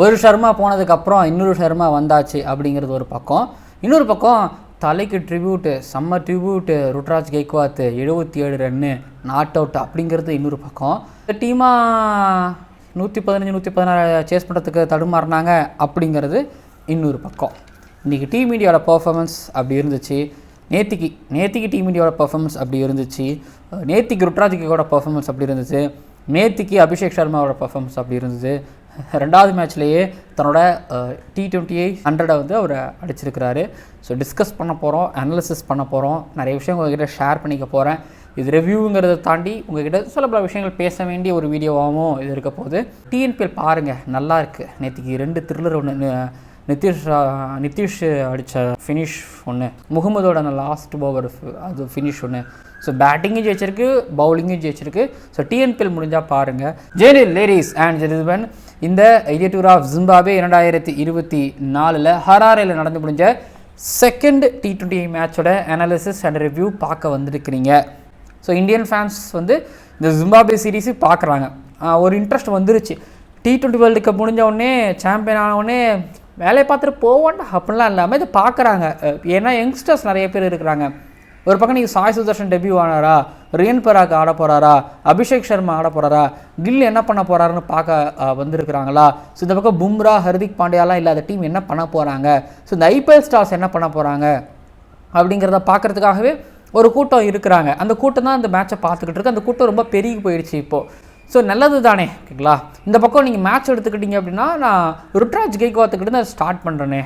ஒரு ஷர்மா போனதுக்கப்புறம் இன்னொரு ஷர்மா வந்தாச்சு அப்படிங்கிறது ஒரு பக்கம். இன்னொரு பக்கம் தலைக்கு ட்ரிபியூட்டு செம்ம ட்ரிபியூட்டு ருட்ராஜ் கெய்க்வாத் எழுபத்தி ஏழு ரன்னு நாட் அவுட் அப்படிங்கிறது இன்னொரு பக்கம். இந்த டீமாக நூற்றி பதினஞ்சு நூற்றி பதினாறு சேஸ் பண்ணுறதுக்கு தடுமாறினாங்க அப்படிங்கிறது இன்னொரு பக்கம். இன்றைக்கி டீம் இண்டியாவோட பர்ஃபார்மன்ஸ் அப்படி இருந்துச்சு. நேத்திக்கு நேத்திக்கு டீம் இண்டியாவோட பர்ஃபார்மன்ஸ் அப்படி இருந்துச்சு. நேத்திக்கு ருட்ராஜ் கெய்க்வாட பர்ஃபார்மன்ஸ் அப்படி இருந்துச்சு. நேத்திக்கு அபிஷேக் சர்மாவோட பர்ஃபார்மன்ஸ் அப்படி இருந்தது. ரெண்டாவது மேட்ச்லேயே தன்னோட டி ட்வெண்ட்டியை ஹண்ட்ரடை வந்து அவர் அடிச்சிருக்கிறாரு. ஸோ டிஸ்கஸ் பண்ண போகிறோம் அனாலிசிஸ் பண்ண போகிறோம் நிறைய விஷயம் உங்ககிட்ட ஷேர் பண்ணிக்க போகிறேன் இது ரிவ்யூங்கிறத தாண்டி உங்ககிட்ட சில பல விஷயங்கள் பேச வேண்டிய ஒரு வீடியோவாகவும் இது இருக்க போது டிஎன்பிஎல் பாருங்கள் நல்லா இருக்குது நேற்றுக்கு ரெண்டு த்ரில்லர் ஒன்று நிதிஷ் ரா- நிதிஷ் அடித்த ஃபினிஷ் ஒன்று முகமதோட அந்த லாஸ்ட் ஓவர் அது ஃபினிஷ் ஒன்று ஸோ பேட்டிங்கும் ஜெயிச்சிருக்கு பவுலிங்கும் ஜெயிச்சிருக்கு. ஸோ டிஎன்பிஎல் முடிஞ்சால் பாருங்கள் ஜெயலில் லேடிஸ் அண்ட் ஜெரிஸ்பன் இந்த இந்திய டூர் ஆஃப் ஜிம்பாபே இரண்டாயிரத்தி இருபத்தி நாலில் ஹராரேல நடந்து முடிஞ்ச செகண்ட் டி டுவெண்ட்டி மேட்சோட அனாலிசிஸ் அண்ட் ரிவ்யூ பார்க்க வந்திருக்கிறீங்க. ஸோ இந்தியன் ஃபேன்ஸ் வந்து இந்த ஜிம்பாபே சீரீஸு பார்க்குறாங்க. ஒரு இன்ட்ரெஸ்ட் வந்துருச்சு. டி டுவெண்ட்டி வேர்ல்டு கப் முடிஞ்ச உடனே சாம்பியன் ஆனவுடனே வேலையை பார்த்துட்டு போவோண்டா அப்படிலாம் இல்லாமல் இதை பார்க்குறாங்க. ஏன்னா யங்ஸ்டர்ஸ் நிறைய பேர் இருக்கிறாங்க. ஒரு பக்கம் நீங்கள் சாய் சுதர்ஷன் டெபியூ ஆனாரா ரியன் பராக் ஆட போகிறாரா அபிஷேக் சர்மா ஆட போகிறாரா கில் என்ன பண்ண போகிறாருன்னு பார்க்க வந்திருக்கிறாங்களா? ஸோ இந்த பக்கம் பும்ரா ஹர்திக் பாண்டியாலாம் இல்லாத டீம் என்ன பண்ண போகிறாங்க ஸோ இந்த ஐபிஎல் ஸ்டார்ஸ் என்ன பண்ண போகிறாங்க அப்படிங்கிறத பார்க்கறதுக்காகவே ஒரு கூட்டம் இருக்கிறாங்க. அந்த கூட்டம் தான் அந்த மேட்சை பார்த்துக்கிட்டு இருக்கு. அந்த கூட்டம் ரொம்ப பெருகி போயிடுச்சு இப்போது ஸோ நல்லது தானே ஓகேங்களா இந்த பக்கம் நீங்கள் மேட்ச் எடுத்துக்கிட்டீங்க அப்படின்னா நான் ருட்ராஜ் கெய்க்வாத்துக்கிட்ட தான் ஸ்டார்ட் பண்ணுறேனே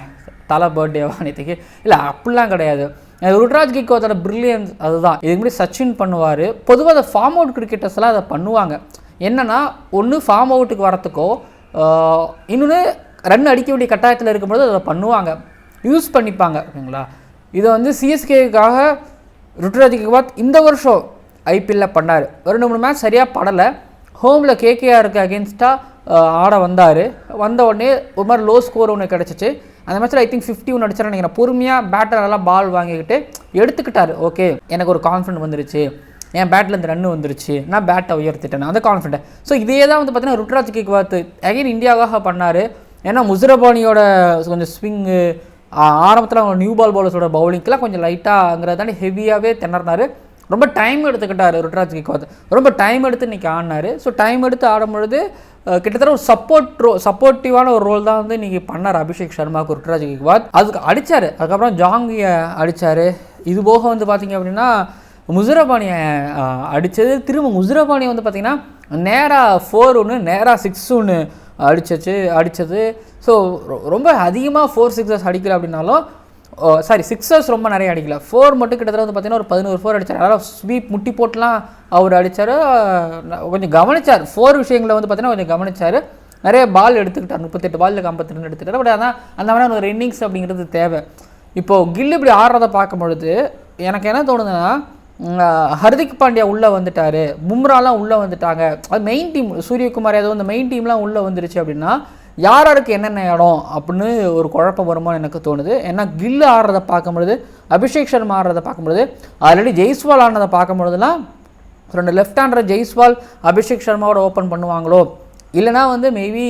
தலை பர்த்டேவா நேற்றுக்கு இல்லை அப்படிலாம் கிடையாது. ருட்ராஜ் கிக்கோத்தோட பிரில்லியன்ஸ் அதுதான். இதுக்கு முன்னாடி சச்சின் பண்ணுவார். பொதுவாக அந்த ஃபார்ம் அவுட் கிரிக்கெட்டர்ஸ்லாம் அதை பண்ணுவாங்க. என்னென்னா ஒன்று ஃபார்ம் அவுட்டுக்கு வரத்துக்கோ இன்னொன்று ரன் அடிக்க வேண்டிய கட்டாயத்தில் இருக்கும்போது அதை பண்ணுவாங்க. யூஸ் பண்ணிப்பாங்க. ஓகேங்களா? இதை வந்து சிஎஸ்கேக்காக ருட்ராஜ் கெய்க்வாத் இந்த வருஷம் ஐபிஎல்ல பண்ணார். ஒரு ரெண்டு மூணு மேட்ச் சரியாக படலை. ஹோமில் கேகேஆருக்கு அகேன்ஸ்டாக ஆட வந்தார். வந்த உடனே ஒரு மாதிரி லோ ஸ்கோர் ஒன்று கிடச்சிச்சு. அந்த மேட்ச்சில் ஐ திங்க் ஃபிஃப்டி ஒன்று அடிச்சார் நினைக்கிறேன். பொறுமையாக பேட்டரெல்லாம் பால் வாங்கிக்கிட்டு எடுத்துக்கிட்டார். ஓகே எனக்கு ஒரு கான்ஃபிடன்ட் வந்துருச்சு. என் பேட்டில் இந்த ரன் வந்துருச்சு. நான் பேட்டை உயர்த்திட்டேன். அந்த கான்ஃபிடென்ட் ஸோ இதே தான் வந்து பார்த்தீங்கன்னா ருட்ராஜ் கிக்வாத் அகைன் இந்தியாவாக பண்ணார். ஏன்னா முசரபானியோட கொஞ்சம் ஸ்விங்கு ஆரம்பத்தில் அவங்க நியூ பால் பவுலர்ஸோட பவுலிங்க்கெலாம் கொஞ்சம் லைட்டாங்கிறதாண்டி ஹெவியாகவே திணறினார். ரொம்ப டைம் எடுத்துக்கிட்டார் ருட்ராஜ் கிக்வாத் ரொம்ப டைம் எடுத்து இன்றைக்கி ஆடினாரு. ஸோ டைம் எடுத்து ஆடும்பொழுது கிட்டத்தட்ட ஒரு சப்போர்ட் ரோ சப்போர்ட்டிவான ஒரு ரோல் தான் வந்து இன்றைக்கி பண்ணார் அபிஷேக் சர்மாவுக்கு ருட்ராஜ் கிக்வாத் அதுக்கு அடித்தார் அதுக்கப்புறம் ஜாங்கியை அடித்தார் இது போக வந்து பார்த்தீங்க அப்படின்னா முசுரபாணியை அடித்தது திரும்ப முசுரபாணி வந்து பார்த்திங்கன்னா நேராக ஃபோர் ஒன்று நேராக சிக்ஸ் ஒன்று அடிச்சச்சு அடித்தது ஸோ ரொம்ப அதிகமாக ஃபோர் சிக்ஸஸ் அடிக்கல அப்படின்னாலும் சாரி சிக்ஸர்ஸ் ரொம்ப நிறைய அடிக்கல. ஃபோர் மட்டும் கிட்டத்தட்ட வந்து பார்த்தீங்கன்னா ஒரு பதினோரு ஃபோர் அடிச்சார். அதனால் ஸ்வீப் முட்டி போட்டுலாம் அவர் அடித்தார் கொஞ்சம் கவனிச்சார். ஃபோர் விஷயங்களை வந்து பார்த்தீங்கன்னா கொஞ்சம் கவனிச்சார். நிறைய பால் எடுத்துக்கிட்டார். முப்பத்தெட்டு பால் ஐம்பத்தி ரெண்டு எடுத்துக்கிட்டார். பட் அதான் அந்த மாதிரி ஒரு இன்னிங்ஸ் அப்படிங்கிறது தேவை. இப்போது கில் இப்படி ஆடுறத பார்க்கும் பொழுது எனக்கு என்ன தோணுதுன்னா ஹர்திக் பாண்டியா உள்ளே வந்துட்டார். பும்ராலாம் உள்ளே வந்துட்டாங்க. அது மெயின் டீம் சூரியகுமார் ஏதோ இந்த மெயின் டீம்லாம் உள்ளே வந்துருச்சு அப்படின்னா யார் யாருக்கு என்னென்ன இடம் அப்படின்னு ஒரு குழப்பம் வருமான்னு எனக்கு தோணுது. ஏன்னா கில்லு ஆடுறத பார்க்கும்பொழுது அபிஷேக் சர்மா ஆடுறத பார்க்கும்பொழுது ஆல்ரெடி ஜெய்ஸ்வால் ஆனதை பார்க்கும்பொழுதுலாம் ரெண்டு லெஃப்ட் ஹேண்டர் ஜெய்ஸ்வால் அபிஷேக் சர்மாவோட ஓப்பன் பண்ணுவாங்களோ? இல்லைனா வந்து மேபி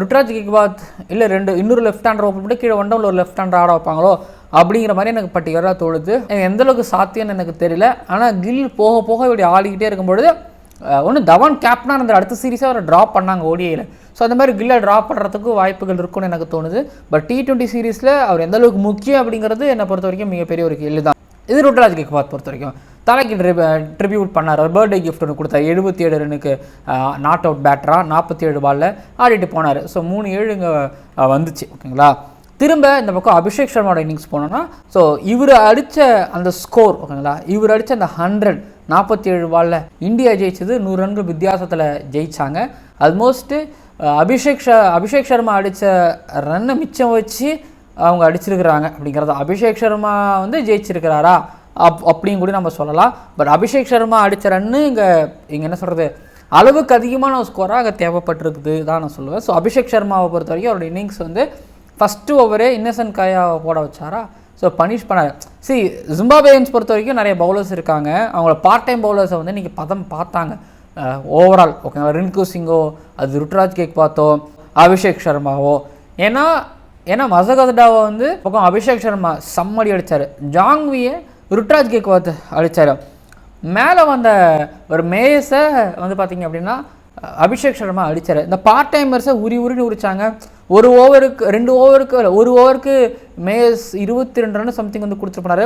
ருட்ராஜ் கிக்பாத் இல்லை ரெண்டு இன்னொரு லெஃப்ட் ஹேண்டர் ஓப்பன் பண்ணி கீழே ஒன்றவில் ஒரு லெஃப்ட் ஹேண்டர் ஆட வைப்பாங்களோ? அப்படிங்கிற மாதிரி எனக்கு பர்டிகுலராக தோணுது. எந்தளவுக்கு சாத்தியம்னு எனக்கு தெரியல. ஆனால் கில் போக போக இப்படி ஆடிக்கிட்டே இருக்கும்பொழுது ஒன்று தவான் கேப்டனாக அந்த அடுத்த சீரிஸாக அவரை ட்ராப் பண்ணாங்க ஓடிஐயில் ஸோ அந்த மாதிரி கில்லை ட்ராப் பண்ணுறதுக்கு வாய்ப்புகள் இருக்கும்னு எனக்கு தோணுது. பட் டி டுவெண்ட்டி சீரீஸில் அவர் எந்த அளவுக்கு முக்கியம் அப்படிங்கிறது என்னை பொறுத்த வரைக்கும் மிகப்பெரிய ஒரு கேள்வி தான். இது ருட்ராஜ் கிக்பாத் பொறுத்த வரைக்கும். தலைக்கு ட்ரிபியூட் பண்ணார். அவர் பர்த்டே கிஃப்ட் ஒன்று கொடுத்தார். எழுபத்தி ஏழு ரனுக்கு நாட் அவுட் பேட்டராக நாற்பத்தி ஏழு பாலில் ஆடிட்டு போனார். ஸோ மூணு ஏழு இங்கே வந்துச்சு. ஓகேங்களா? திரும்ப இந்த பக்கம் அபிஷேக் சர்மாவோட இன்னிங்ஸ் போனோன்னா ஸோ இவர் அடித்த அந்த ஸ்கோர் ஓகேங்களா? இவர் அடித்த அந்த ஹண்ட்ரட் நாற்பத்தி ஏழு பாலில் இந்தியா ஜெயிச்சது நூறு ரன்கள் வித்தியாசத்தில் ஜெயித்தாங்க ஆல்மோஸ்ட்டு அபிஷேக் ஷ அபிஷேக் சர்மா அடித்த ரன்னை மிச்சம் வச்சு அவங்க அடிச்சிருக்கிறாங்க அப்படிங்கிறத அபிஷேக் சர்மா வந்து ஜெயிச்சிருக்கிறாரா? அப் அப்படின்னு கூட நம்ம சொல்லலாம். பட் அபிஷேக் சர்மா அடித்த ரன்னு இங்கே இங்கே என்ன சொல்கிறது அளவுக்கு அதிகமான ஒரு ஸ்கோராக அங்கே தேவைப்பட்டிருக்குது தான் நான் சொல்லுவேன். ஸோ அபிஷேக் சர்மாவை பொறுத்த வரைக்கும் அவரோட இன்னிங்ஸ் வந்து ஃபஸ்ட்டு ஓவரே இன்னசென்ட் காயாவை போட வச்சாரா? ஸோ பனிஷ் பண்ணார். சி ஜிம்பாபேயன்ஸ் பொறுத்த வரைக்கும் நிறைய பவுலர்ஸ் இருக்காங்க. அவங்கள பார்ட் டைம் பவுலர்ஸை வந்து நீங்கள் பதம் பார்த்தாங்க. ஓவரால் ஓகேங்களா ரின்கு சிங்கோ அது ருட்ராஜ் கேக் பார்த்தோம் அபிஷேக் சர்மாவோ ஏன்னா ஏன்னா மசகதடாவை வந்து பக்கம் அபிஷேக் சர்மா செம்மடி அடித்தார் ஜாங்வியை ருட்ராஜ் கேக் பார்த்து அடித்தார் மேலே வந்த ஒரு மேயஸை வந்து பார்த்தீங்க அப்படின்னா அபிஷேக் சர்மா அடித்தார் இந்த பார்ட் டைமர்ஸை உரி உரின்னு உரிச்சாங்க. ஒரு ஓவருக்கு ரெண்டு ஓவருக்கு ஒரு ஓவருக்கு மேஸ் இருபத்தி ரெண்டு ரன் சம்திங் வந்து கொடுத்துட்டு போனாரு.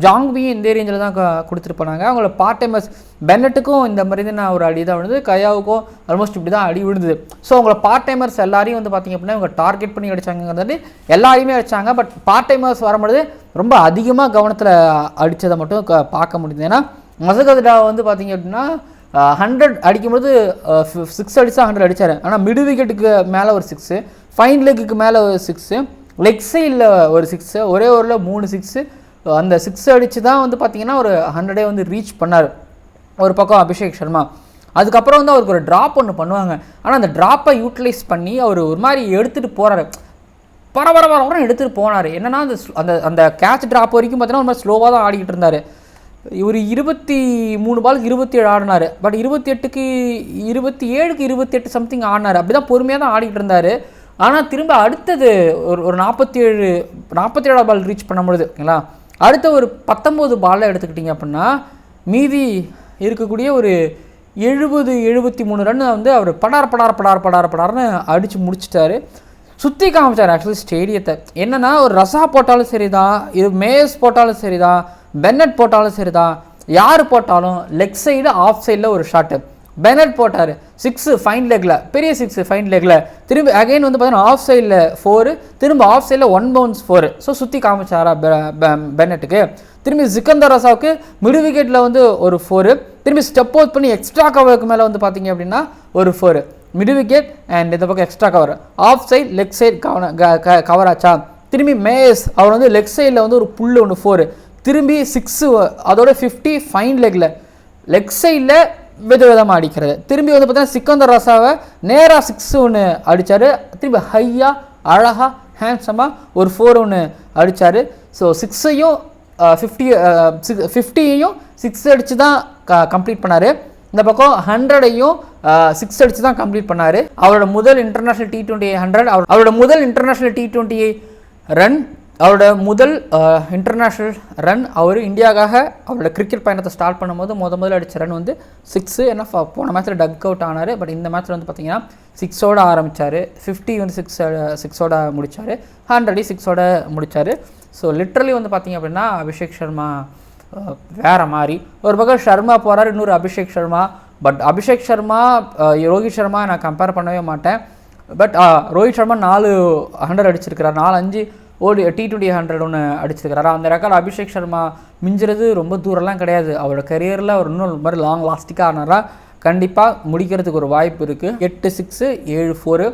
ஜாங்வியும் இந்த ரேஞ்சில் தான் கொடுத்துட்டு போனாங்க. அவங்கள பார்ட் டைமர்ஸ் பென்னட்டுக்கும் இந்த மாதிரி தான் நான் ஒரு அடி தான் விழுது கயாவுக்கும் ஆல்மோஸ்ட் இப்படி தான் அடி விழுந்தது. ஸோ அவங்கள பார்ட் டைமர்ஸ் எல்லாரையும் வந்து பார்த்தீங்க அப்படின்னா இவங்க டார்கெட் பண்ணி அடித்தாங்கிறது எல்லாரையுமே அடிச்சாங்க. பட் பார்ட் டைமர்ஸ் வரும்பொழுது ரொம்ப அதிகமாக கவனத்தில் அடித்ததை மட்டும் க- பார்க்க முடியுது ஏன்னா மசகதடா வந்து பார்த்தீங்க அப்படின்னா ஹண்ட்ரட் அடிக்கும்போது சிக்ஸ் அடிச்சா ஹண்ட்ரட் அடித்தார் ஆனால் மிடு விக்கெட்டுக்கு மேலே ஒரு சிக்ஸு ஃபைன் லெக்குக்கு மேலே ஒரு சிக்ஸு லெக் சைடில் ஒரு சிக்ஸு ஒரே ஓவரில் மூணு சிக்ஸு அந்த சிக்ஸ் அடித்து தான் வந்து பார்த்தீங்கன்னா ஒரு ஹண்ட்ரடே வந்து ரீச் பண்ணார். ஒரு பக்கம் அபிஷேக் சர்மா. அதுக்கப்புறம் வந்து அவருக்கு ஒரு ட்ராப் ஒன்று பண்ணுவாங்க. ஆனால் அந்த ட்ராப்பை யூட்டிலைஸ் பண்ணி அவர் ஒரு மாதிரி எடுத்துகிட்டு போகிறாரு பரபர எடுத்துகிட்டு போனார். என்னென்னா அந்த அந்த அந்த கேட்ச் ட்ராப் வரைக்கும் பார்த்தீங்கன்னா ஒரு மாதிரி ஸ்லோவாக தான் ஆடிக்கிட்டு இருந்தார். இவர் இருபத்தி மூணு பாலுக்கு இருபத்தி ஏழு ஆடினார். பட் இருபத்தி எட்டுக்கு இருபத்தி ஏழுக்கு இருபத்தி எட்டு சம்திங் ஆடினார். அப்படி தான் பொறுமையாக தான் ஆடிக்கிட்டு இருந்தார். ஆனால் திரும்ப அடுத்தது ஒரு ஒரு நாற்பத்தி ஏழு நாற்பத்தி ஏழாவது பால் ரீச் பண்ணும்பொழுது ஓகேங்களா? அடுத்த ஒரு பத்தொம்போது பாலில் எடுத்துக்கிட்டிங்க அப்படின்னா மீதி இருக்கக்கூடிய ஒரு எழுபது எழுபத்தி மூணு ரன் வந்து அவர் படார் படார் படார் படார் படார்னு அடித்து முடிச்சிட்டாரு. சுற்றி காமிச்சார் ஆக்சுவலி ஸ்டேடியத்தை என்னென்னா ஒரு ரசா போட்டாலும் சரி தான் இது மேஸ் போட்டாலும் சரி தான் பென்னட் போட்டாலும் சரிதான். யார் போட்டாலும் லெக் சைடு ஆஃப் சைடில் ஒரு ஷாட்டு பெனட் போட்டார். சிக்ஸு ஃபைன் லெக்கில் பெரிய சிக்ஸு ஃபைன் லெக்கில் திரும்பி அகைன் வந்து பார்த்தீங்கன்னா ஆஃப் சைடில் ஃபோரு திரும்ப ஆஃப் சைடில் ஒன் பவுன்ஸ் ஃபோரு ஸோ சுற்றி காமிச்சாரா பெ- பென்னட்டுக்கு திரும்பி சிக்கந்தர் ரசாவுக்கு மிடு விக்கெட்டில் வந்து ஒரு ஃபோரு திரும்பி ஸ்டெப் அவுட் பண்ணி எக்ஸ்ட்ரா கவருக்கு மேலே வந்து பார்த்தீங்க அப்படின்னா ஒரு ஃபோரு மிடு விக்கெட் அண்ட் இந்த பக்கம் extra cover off side leg side கவன கவர் ஆச்சா? திரும்பி மேயஸ் அவர் வந்து லெக் சைடில் வந்து ஒரு புல் ஒன்று ஃபோரு திரும்பி சிக்ஸு அதோட ஃபிஃப்டி ஃபைன் லெக்கில் லெக் சைடில் வித விதமாக அடிக்கிறது. திரும்பி வந்து பார்த்தீங்கன்னா சிக்கந்தர் ரசாவை நேராக சிக்ஸ் ஒன்று அடித்தார் திரும்பி ஹையாக அழகாக ஹேண்ட்ஸமாக ஒரு ஃபோர் ஒன்று அடித்தார் ஸோ சிக்ஸையும் ஃபிஃப்டி ஃபிஃப்டியையும் சிக்ஸ் அடித்து தான் க கம்ப்ளீட் பண்ணார். இந்த பக்கம் ஹண்ட்ரடையும் சிக்ஸ் அடித்து தான் கம்ப்ளீட் பண்ணார். அவரோட முதல் இன்டர்நேஷ்னல் டி டுவெண்ட்டி ஹண்ட்ரட் அவரோட முதல் இன்டர்நேஷ்னல் டி டுவெண்ட்டி ரன் அவரோட முதல் இன்டர்நேஷ்னல் ரன் அவர் இந்தியாவுக்காக அவரோட கிரிக்கெட் பயணத்தை ஸ்டார்ட் பண்ணும்போது முத முதல்ல அடித்த ரன் வந்து சிக்ஸு ஏன்னா போன மேட்ச்சில் டக் அவுட் ஆனார். பட் இந்த மேட்ச்சில் வந்து பார்த்தீங்கன்னா சிக்ஸோட ஆரம்பித்தார் ஃபிஃப்டி வந்து சிக்ஸ் சிக்ஸோட முடித்தார் ஹண்ட்ரடி சிக்ஸோட முடித்தார் ஸோ லிட்ரலி வந்து பார்த்தீங்க அப்படின்னா அபிஷேக் சர்மா வேறு வேற மாதிரி. ஒரு பக்கம் ஷர்மா போகிறார் இன்னொரு அபிஷேக் சர்மா. பட் அபிஷேக் சர்மா ரோஹித் சர்மா நான் கம்பேர் பண்ணவே மாட்டேன். பட் ரோஹித் சர்மா நாலு ஹண்ட்ரட் அடிச்சிருக்கிறார். நாலு அஞ்சு ஓடி டி டுவெண்ட்டி ஹண்ட்ரட் ஒன்று அடிச்சிருக்கிறாரு அந்த ரெக்கார்டு அபிஷேக் சர்மா மிஞ்சுறது ரொம்ப தூரம்லாம் கிடையாது. அவரோட கரியரில் அவர் இன்னும் ஒரு மாதிரி லாங் லாஸ்டிக்காக ஆனாரா கண்டிப்பாக முடிக்கிறதுக்கு ஒரு வாய்ப்பு இருக்குது எட்டு சிக்ஸு ஏழு ஃபோரு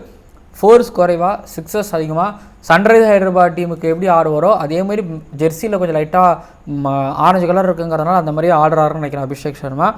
ஃபோர்ஸ் குறைவாக சிக்ஸஸ் அதிகமாக சன்ரைஸ் ஹைதராபாத் டீமுக்கு எப்படி ஆடுவாரோ அதே மாதிரி ஜெர்சியில் கொஞ்சம் லைட்டாக ஆரஞ்சு கலர் இருக்குங்கிறதுனால அந்த மாதிரி ஆடுறாருன்னு நினைக்கிறேன் அபிஷேக் சர்மா.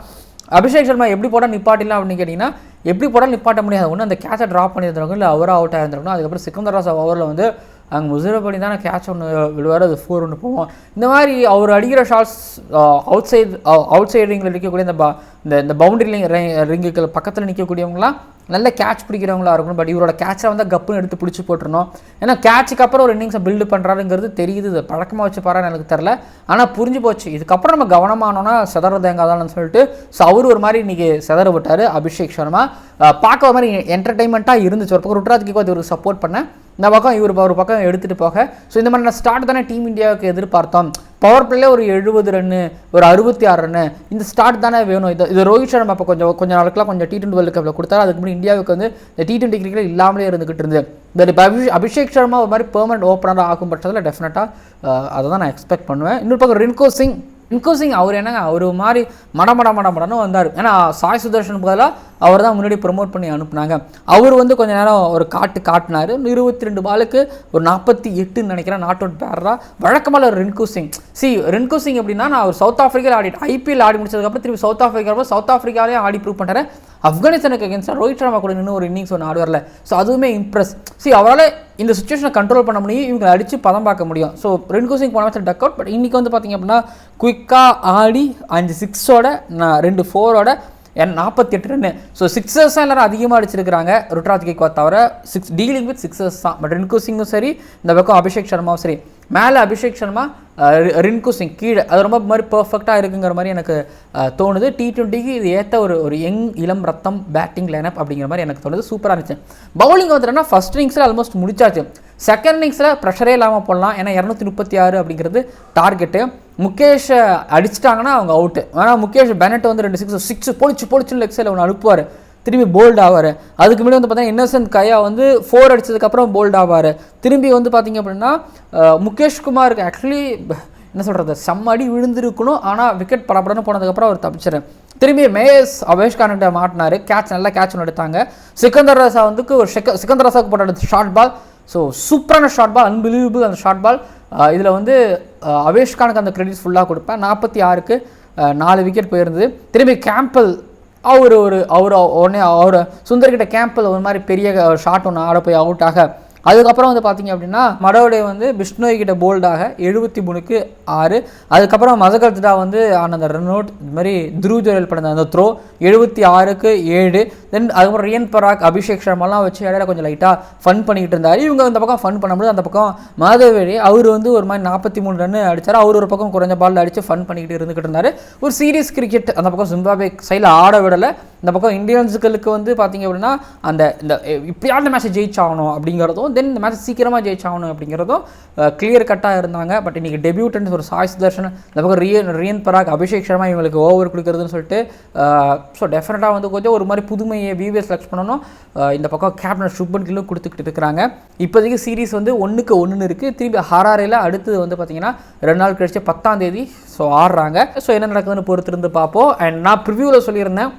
அபிஷேக் சர்மா எப்படி போட்டால் நிப்பாட்டிலாம் அப்படின்னு கேட்டிங்கன்னா எப்படி போட நிப்பாட்ட முடியாது. ஒன்று அந்த கேட்சை ட்ராப் பண்ணியிருந்தாங்க இல்லை அவராக அவுட் ஆகிருந்திருக்கணும் அதுக்கப்புறம் சிக்கந்தர் ஓவரில் வந்து அங்கே முசிரப் அலி தானே கேட்ச் ஒன்று விழுவார் அது ஃபோர் ஒன்று போவோம். இந்த மாதிரி அவர் அடிக்கிற shots outside outside ரிங்கில் நிற்கக்கூடிய இந்த ப- இந்த இந்த பவுண்டரி ரிங்குக்கு பக்கத்தில் நிற்கக்கூடியவங்களாம் நல்ல கேட்ச் பிடிக்கிறவங்களா இருக்கணும். பட் இவரோட கேட்சை வந்து கப்புன்னு எடுத்து பிடிச்சி போட்டுருணும் ஏன்னா கேட்சுக்கு அப்புறம் ஒரு இன்னிங்ஸை பில்டு பண்ணுறாருங்கிறது தெரியுது. இது பழக்கமாக வச்சு பாருன்னு எனக்கு தெரில ஆனால் புரிஞ்சு போச்சு. இதுக்கப்புறம் நம்ம கவனமானோன்னா செதற தேங்காதான்னு சொல்லிட்டு ஸோ அவர் ஒரு மாதிரி இன்றைக்கி செதற விட்டார் அபிஷேக் சர்மா. அஹ் பார்க்க ஒரு மாதிரி என்டர்டைன்மெண்ட்டாக இருந்துச்சு. ஒரு பக்கம் ருட்ராஜ் கேக்கு இவருக்கு சப்போர்ட் பண்ணேன். இந்த பக்கம் இவர் ஒரு பக்கம் எடுத்துகிட்டு போக. ஸோ இந்த மாதிரி ஸ்டார்ட் தானே டீம் இந்தியாவுக்கு எதிர்பார்த்தோம். பவர் பிளேல ஒரு எழுபது ரன்னு ஒரு அறுபத்தி ஆறு ரன்னு இந்த ஸ்டார்ட் தானே வேணும். இது இது ரோஹித் சர்மா இப்போ கொஞ்சம் கொஞ்சம் நாளுக்குலாம் கொஞ்சம் டி டுவெண்ட்டி வேர்ல்டு கப்பில் கொடுத்தாரு. அதுக்கு முன்னாடி இந்தியாவுக்கு வந்து இந்த டி டுவெண்ட்டி கிரிக்கெட் இல்லாமலே இருந்துகிட்டு இருந்தது. இந்த இப்போ அபிஷ் அபிஷேக் சர்மா ஒரு மாதிரி பெர்மனன்ட் ஓப்பனராக ஆகும் பட்சத்தில் டெஃபினட்டாக அதை தான் நான் எக்ஸ்பெக்ட் பண்ணுவேன். இன்னொரு பக்கம் ரின்கோ சிங் ரின்கோ சிங் அவர் என்னங்க அவர் மாதிரி மட மட மட மடன்னு வந்தார். ஏன்னா சாய் சுதர்ஷன் பதிலாக அவர் தான் முன்னாடி ப்ரொமோட் பண்ணி அனுப்புனாங்க. அவர் வந்து கொஞ்ச நேரம் ஒரு காட்டு காட்டினார். இருபத்தி ரெண்டு பாலுக்கு ஒரு நாற்பத்தி எட்டுன்னு நினைக்கிறேன் நாட் அவுட் பேரா வழக்கமாக ஒரு ரின்கு சிங். சி ரின்கு சிங் எப்படின்னா நான் ஒரு சவுத் ஆஃப்ரிக்காவில் ஆடி ஐபிஎல் ஆடி முடிச்சதுக்கப்புறம் திரும்பி சவுத் ஆஃப்ரிக்காவில் சவுத் ஆஃப்ரிக்காலே ஆடி ப்ரூவ் பண்ணுறேன் ஆப்கானிஸ்தானுக்கு அகேன்ஸ்டாக ரோஹித் சர்மா கூட நின்று ஒரு இன்னிங்ஸ் ஒன்று ஆடுவார்ல. ஸோ அதுவுமே இம்ப்ரெஸ் சி அவரால் இந்த சுச்சுவேஷனை கண்ட்ரோல் பண்ண முடியும். இவங்களை அடித்து பதம் பார்க்க முடியும். ஸோ ரெண்டு சிங் போன மேட்ச் டக் அவுட் பட் இன்றைக்கி வந்து பார்த்தீங்க அப்படின்னா குயிக்காக ஆடி அஞ்சு சிக்ஸோட நான் ரெண்டு ஃபோரோட என் நாற்பத்தி எட்டு ரன்னு ஸோ சிக்ஸர்ஸ் தான் எல்லாரும் அதிகமாக அடிச்சிருக்கிறாங்க. ருட்ராஜ் கேக்வா தவிர சிக்ஸ் டீலிங் வித் சிக்ஸர்ஸ் தான். பட் ரின்கு சிங்கும் சரி இந்த பக்கம் அபிஷேக் சர்மாவும் சரி. மேலே அபிஷேக் சர்மா ரின்கு சிங் கீழே. அது ரொம்ப மாதிரி பர்ஃபெக்டாக இருக்குங்கிற மாதிரி எனக்கு தோணுது. டி ட்வெண்ட்டிக்கு இது ஏற்ற ஒரு ஒரு யங் இளம் ரத்தம் பேட்டிங் லைனப் அப்படிங்கிற மாதிரி எனக்கு தோணுது. சூப்பராக இருந்துச்சு. பவுலிங் வந்துட்டுனா ஃபர்ஸ்ட் இன்னிங்ஸில் ஆல்மோஸ்ட் முடிச்சாச்சு. செகண்ட் இன்னிங்ஸில் ப்ரெஷரே இல்லாமல் போடலாம். ஏன்னா இரநூத்தி முப்பத்தி ஆறு அப்படிங்கிறது டார்கெட்டு முகேஷை அடிச்சிட்டாங்கன்னா அவங்க அவுட்டு ஆனால் முகேஷ் பெனட் வந்து ரெண்டு சிக்ஸ் சிக்ஸ் பொழிச்சு பொழிச்சு லெக்ஸில் ஒன்று அனுப்புவார். திரும்பி போல்ட் ஆவார். அதுக்கு முன்னாடி வந்து பார்த்தீங்கன்னா இன்னசென்ட் கையா வந்து ஃபோர் அடித்ததுக்கப்புறம் போல்ட் ஆவார். திரும்பி வந்து பார்த்தீங்க அப்படின்னா அஹ், முகேஷ் குமாருக்கு ஆக்சுவலி என்ன சொல்கிறது செம்ம அடி விழுந்திருக்கணும். ஆனால் விக்கெட் படப்படன்னு போனதுக்கப்புறம் அவர் தப்பிச்சிரு. திரும்பி மேயஸ் அவேஷ் கான்கிட்ட மாட்டினார். கேட்ச் நல்லா கேட்ச் ஒன்று எடுத்தாங்க. சிக்கந்தர் ரசா வந்து ஒரு சிக்க சிக்கந்தர் ரசாவுக்கு போட்ட ஷார்ட் பால் ஸோ சூப்பரான ஷார்ட் பால் அன்பிலீவபிள் அந்த ஷார்ட் பால் இதில் வந்து அவேஷ்கானுக்கு அந்த கிரெடிட்ஸ் ஃபுல்லாக கொடுப்பேன். நாற்பத்தி ஆறுக்கு நாலு விக்கெட் போயிருந்தது. திரும்பி கேம்பல் அவர் ஒரு அவர் உடனே அவர் சுந்தர்கிட்ட கேம்பில் ஒரு மாதிரி பெரிய ஷாட் ஒன்று ஆட போய் அவுட் ஆக. அதுக்கப்புறம் வந்து பார்த்தீங்க அப்படின்னா மடோடே வந்து பிஷ்ணோய் கிட்ட போல்டாக எழுபத்தி மூணுக்கு ஆறு. அதுக்கப்புறம் மசகல்தா வந்து ஆன அந்த ரன் அவுட் இது மாதிரி துருவ் பண்ண அந்த த்ரோ எழுபத்தி ஆறுக்கு ஏழு. தென் அதுக்கப்புறம் ரியன் பராக் அபிஷேக் சர்மாலாம் வச்சு இடையில கொஞ்சம் லைட்டாக ஃபன் பண்ணிக்கிட்டு இருந்தார். இவங்க அந்த பக்கம் ஃபன் பண்ணும்போது அந்த பக்கம் மாதவேடி அவர் வந்து ஒரு மாதிரி நாற்பத்தி மூணு ரன் அடித்தார் அவர் ஒரு பக்கம் குறைஞ்ச பால் அடித்து ஃபன் பண்ணிக்கிட்டு இருந்துக்கிட்டு இருந்தார். ஒரு சீரியஸ் கிரிக்கெட் அந்த பக்கம் ஜிம்பாபே சைடில் ஆட விடலை. இந்த பக்கம் இந்தியன்ஸுகளுக்கு வந்து பார்த்தீங்க அப்படின்னா அந்த இந்த இப்படியாவது மேட்ச்சை ஜெயிச்சாகணும் அப்படிங்கிறதும் தென் இந்த மேட்ச் சீக்கிரமாக ஜெயிச்சாகணும் அப்படிங்கிறதும் கிளியர் கட்டாக இருந்தாங்க. பட் இன்றைக்கி டெபியூட்டன்ஸ் ஒரு சாய் சுதர்ஷன் இந்த பக்கம் ரியன் ரியன் பராக் அபிஷேக் சர்மா இவங்களுக்கு ஓவர் கொடுக்குறதுன்னு சொல்லிட்டு ஸோ டெஃபினட்டாக வந்து கொஞ்சம் ஒரு மாதிரி புதுமையை விவிஎஸ் லக்ஷ்மணனும் இந்த பக்கம் கேப்டன் சுப்பன் கில்லும் கொடுத்துக்கிட்டு இருக்கிறாங்க. இப்போதைக்கு சீரிஸ் வந்து ஒன்றுக்கு ஒன்றுன்னு இருக்குது திரும்பி ஹராரையில் அடுத்தது வந்து பார்த்தீங்கன்னா ரெண்டு நாள் கழிச்சு பத்தாம் தேதி ஸோ ஆடுறாங்க. ஸோ என்ன நடக்குதுன்னு பொறுத்திருந்து பார்ப்போம். அண்ட் நான் ப்ரிவியூவில் சொல்லியிருந்தேன்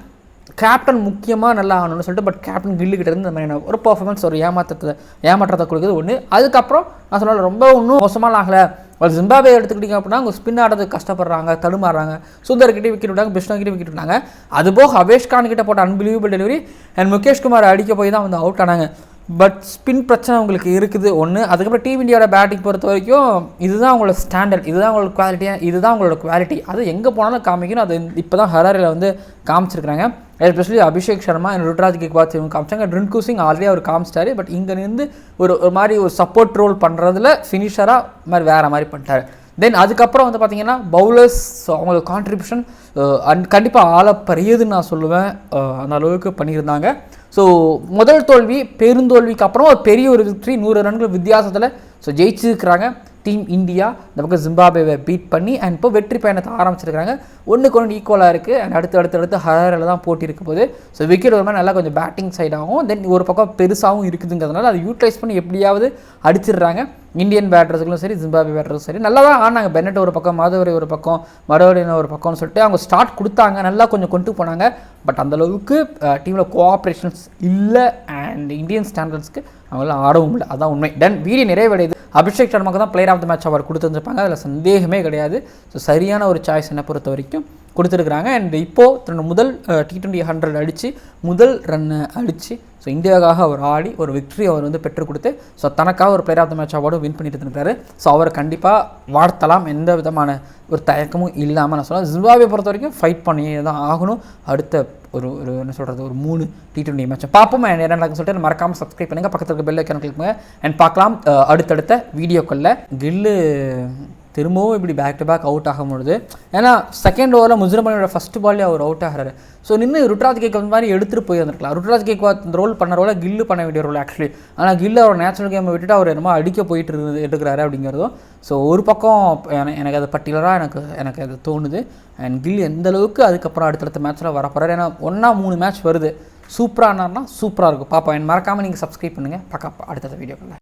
கேப்டன் முக்கியமாக நல்லா ஆகணும்னு சொல்லிட்டு பட் கேப்டன் கில்லுக்கிட்ட இருந்து இந்த மாதிரியான ஒரு பர்ஃபார்மன்ஸ் ஒரு ஏமாற்றத்தை ஏமாற்றத்தை கொடுக்குறது ஒன்று அதுக்கப்புறம் நான் சொன்ன ரொம்ப ஒன்றும் மோசமாக ஆகலை. ஒரு ஜிம்பாபே எடுத்துக்கிட்டிங்க அப்படின்னா அவங்க ஸ்பின் ஆடுறதுக்கு கஷ்டப்படுறாங்க தடுமாறுறாங்க. சுந்தர் கிட்டே விக்கெட் விட்டாங்க பிஷ்ணா கிட்டே விக்கெட் விட்டாங்க. அது போக அவேஷ் கான் கிட்ட போட்ட unbelievable delivery and Mukesh Kumar அடிக்க போய் தான் வந்து அவுட் ஆனாங்க. பட் ஸ்பின் பிரச்சனை உங்களுக்கு இருக்குது ஒன்று அதுக்கப்புறம் டீம் இந்தியாவோட பேட்டிங் பொறுத்த வரைக்கும் இதுதான் அவங்களோட ஸ்டாண்டர்ட் இதுதான் அவங்களோட குவாலிட்டியாக இதுதான் அவங்களோட குவாலிட்டி அது எங்கே போனாலும் காமிக்கணும். அது இப்போ தான் ஹராரில் வந்து காமிச்சிருக்கிறாங்க. எஸ்பெஷலி அபிஷேக் சர்மா அண்ட் ருட்ராஜ் கிக்வாத் இவங்க காமிச்சாங்க. ரின்கு சிங் ஆல்ரெடி அவர் காமிச்சிட்டாரு. பட் இங்கே இருந்து ஒரு ஒரு மாதிரி ஒரு சப்போர்ட் ரோல் பண்ணுறதுல ஃபினிஷராக மாதிரி வேறு மாதிரி பண்ணிட்டார். தென் அதுக்கப்புறம் வந்து பார்த்தீங்கன்னா பவுலர்ஸ் அவங்களோட கான்ட்ரிபியூஷன் அண்ட் கண்டிப்பாக ஆளப்பரியதுன்னு நான் சொல்லுவேன். அந்த அளவுக்கு பண்ணியிருந்தாங்க. ஸோ முதல் தோல்வி பெருந்தோல்விக்கு அப்புறம் ஒரு பெரிய ஒரு விக்ட்ரி நூறு ரன்கள் வித்தியாசத்தில் ஸோ ஜெயிச்சிருக்கிறாங்க. டீம் இந்தியா இந்த பக்கம் ஜிம்பாபேவை பீட் பண்ணி அண்ட் இப்போ வெற்றி பயணத்தை ஆரம்பிச்சிருக்காங்க ஒன்றுக்கு ஒன்று ஈக்குவலாக இருக்குது அண்ட் அடுத்து அடுத்து அடுத்து ஹரில் தான் போட்டி இருக்க போது ஸோ விக்கெட் ஒரு மாதிரி நல்லா கொஞ்சம் பேட்டிங் சைடாகவும் தென் ஒரு பக்கம் பெருசாகவும் இருக்குதுங்கிறதுனால அதை யூட்டிலைஸ் பண்ணி எப்படியாவது அடிச்சிடுறாங்க. இந்தியன் பேட்டர்ஸுகளும் சரி ஜிம்பாபே பேட்டர்ஸும் சரி. நல்லா தான் ஆனாங்க பென்னட் ஒரு பக்கம் மாதவரி ஒரு பக்கம் மரோடின ஒரு பக்கம்னு சொல்லிட்டு அவங்க ஸ்டார்ட் கொடுத்தாங்க. நல்லா கொஞ்சம் கொண்டு போனாங்க. பட் அந்தளவுக்கு டீமில் கோஆப்ரேஷன்ஸ் இல்லை. அண்ட் இந்தியன் ஸ்டாண்டர்ட்ஸ்க்கு அவங்களாம் ஆடவும் இல்லை அதான் உண்மை. தென் வீடியோ நிறைவடையுது. அபிஷேக் சர்மாக்கு தான் பிளேயர் ஆஃப் த மேட்ச் அவர் கொடுத்துருந்துருப்பாங்க. அதில் சந்தேகமே கிடையாது. ஸோ சரியான ஒரு சாய்ஸ் என்னை பொறுத்த வரைக்கும் கொடுத்துருக்குறாங்க. அண்ட் இப்போது தன்னோட முதல் டி டுவெண்ட்டி ஹண்ட்ரட் அடித்து முதல் ரன்னை அடித்து ஸோ இந்தியாவுக்காக அவர் ஆடி ஒரு விக்ட்ரி அவர் வந்து பெற்றுக் கொடுத்து ஸோ தனக்காக ஒரு பிளேயர் ஆஃப் த மேட்ச் அவார்டும் வின் பண்ணிட்டு இருக்காரு ஸோ அவரை கண்டிப்பாக வாழ்த்தலாம். எந்த விதமான ஒரு தயக்கமும் இல்லாமல் நான் சொல்லுவேன் ஜிம்பாபே பொறுத்த வரைக்கும் ஃபைட் பண்ணியே தான் ஆகணும். அடுத்த ஒரு ஒரு என்ன சொல்கிறது ஒரு மூணு டி ட்வெண்ட்டி மேட்ச் பார்ப்போம். என்ன நடக்குன்னு சொல்லிட்டு மறக்காமல் சப்ஸ்கிரைப் பண்ணுங்கள் பக்கத்தில் இருக்க பெல் ஐக்கான கிளிக் பண்ணுங்கள் அண்ட் பார்க்கலாம். அடுத்தடுத்த வீடியோக்களில் கில்லு திரும்பவும் இப்படி பேக் டு பேக் அவுட் ஆகும் பொழுது ஏன்னா செகண்ட் ஓவரில் முஜரமணியோட ஃபஸ்ட் பால்லே அவர் அவுட் ஆகிறாரு. ஸோ நின்று ருட்ராஜ் கேக் வந்து மாதிரி எடுத்துகிட்டு போயிருந்துருக்கலாம் ருட்ராஜ் கேக் இந்த ரோல் பண்ண ரோலை கில்லு பண்ண வேண்டிய ரோல் ஆக்சுவலி ஆனால் கில்லு அவர் நேச்சுரல் கேமை விட்டுட்டு அவர் என்னமோ அடிக்க போயிட்டு இருந்து எடுக்கிறாரு அப்படிங்கிறதும். ஸோ ஒரு பக்கம் எனக்கு அது பர்டிகுலராக எனக்கு எனக்கு அது தோணுது. அண்ட் கில் எந்த அளவுக்கு அதுக்கப்புறம் அடுத்தடுத்த மேட்ச்சில் வரப்போறாரு. ஏன்னா ஒன்றா மூணு மேட்ச் வருது. சூப்பரானார்னா சூப்பராக இருக்கும். பார்ப்போம் என் மறக்காமல் நீங்கள் சப்ஸ்கிரைப் பண்ணுங்கள் பார்க்க அடுத்தடுத்த வீடியோக்களில்.